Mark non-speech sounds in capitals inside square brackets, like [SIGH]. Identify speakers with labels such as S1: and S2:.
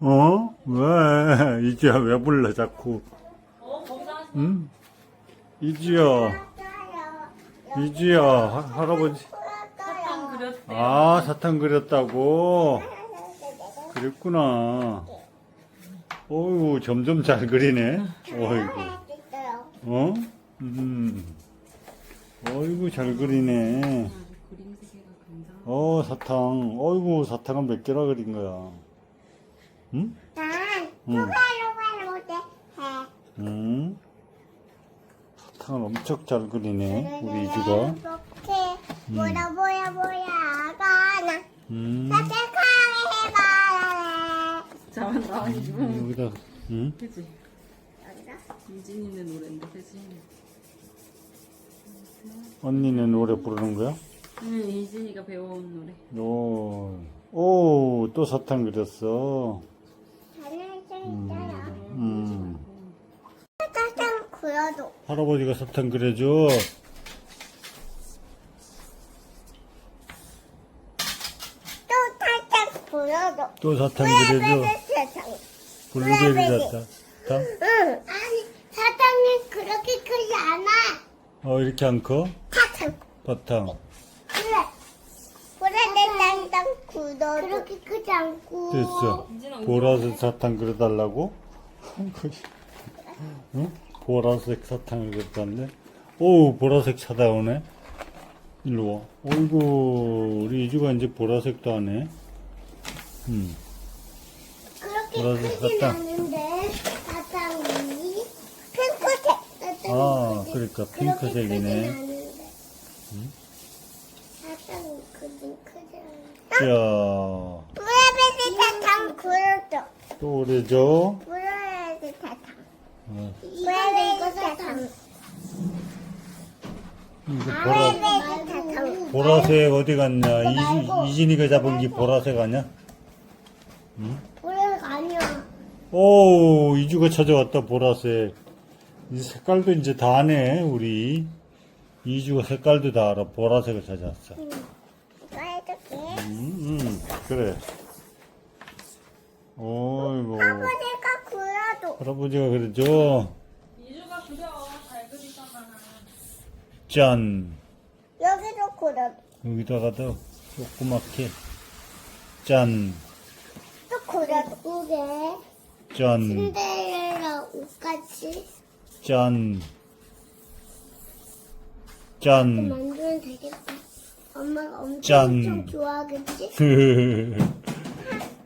S1: 어? 왜? [LAUGHS] 이지야 왜 불러 자꾸? 응? 이지야, 이지야 하- 할아버지.
S2: 사탕 그렸대.
S1: 아 사탕 그렸다고? 그랬구나. 어이구 점점 잘 그리네. 어이구. 어? 음. 어이구 잘 그리네. 어 사탕. 어이구 사탕은 몇 개나 그린 거야? 응?
S3: 난.
S1: 응? 사탕을 엄청 잘 그리네 우리 이주가.
S3: 이렇게 뭐야 뭐야 뭐야 가나
S1: 음.
S3: 사색하게 해봐라.
S2: 자만 나와 있는.
S1: 여기다. 응?
S2: 그지?
S3: 여기다?
S2: 유진이는 노래인데, 그지?
S1: 언니는 노래 부르는 거야?
S2: 응, 유진이가 배워온 노래.
S1: 오, 오, 또 사탕 그렸어. 음.
S3: 사탕 그려도
S1: 할아버지가 사탕 그려줘.
S3: 또 사탕 그려도
S1: 또 사탕 그려줘. 블루베리. 사탕. 사탕?
S3: 응. 아니 사탕이 그렇게 크지 않아.
S1: 어, 이렇게 안 커?
S3: 사탕.
S1: 바탕.
S3: 그래. 그래 내 굳어. 그렇게 크지 않고.
S1: 됐어. 보라색 사탕 그려달라고? 응? 보라색 사탕을 그렸다는데? 오, 보라색 찾아오네. 일로 와. 어이구, 우리 이주가 이제 보라색도 하네. 음.
S3: 그렇게
S1: 보라색
S3: 크진
S1: 사탕.
S3: 않은데 사탕이 핑크색.
S1: 아, 그러니까
S3: 그렇게
S1: 핑크색이네.
S3: 크진 않은데. 사탕이 크진 크지 않아.
S1: 자,
S3: 브라베리 사탕 그려줘.
S1: 또 그려줘.
S3: 브라베리 사탕.
S1: 어,
S3: 브라베리 사탕.
S1: 이거 보라,
S3: 사탕.
S1: 보라색 어디 갔냐? 이지, 이진이가 잡은 게 보라색 아니야?
S3: 브라베리 아니야.
S1: 오, 이주가 찾아왔다, 보라색. 이 색깔도 이제 다 아네, 우리. 이주가 색깔도 다 알아. 보라색을 찾아왔어.
S3: 해줄게.
S1: 음, 음, 그래. 어이구.
S3: 아버지가 그려도.
S1: 할아버지가 그러죠?
S2: 이주가 그려. 잘 그리잖아.
S1: 짠.
S3: 여기도 그려도.
S1: 여기다가도 조그맣게. 짠.
S3: 또 그려도. 이게
S1: 짠.
S3: 신데렐라 옷같이
S1: 짠. 짠.
S3: 만들면 되겠다. 엄마가 엄청,
S1: 짠.
S3: 엄청 좋아하겠지? [LAUGHS]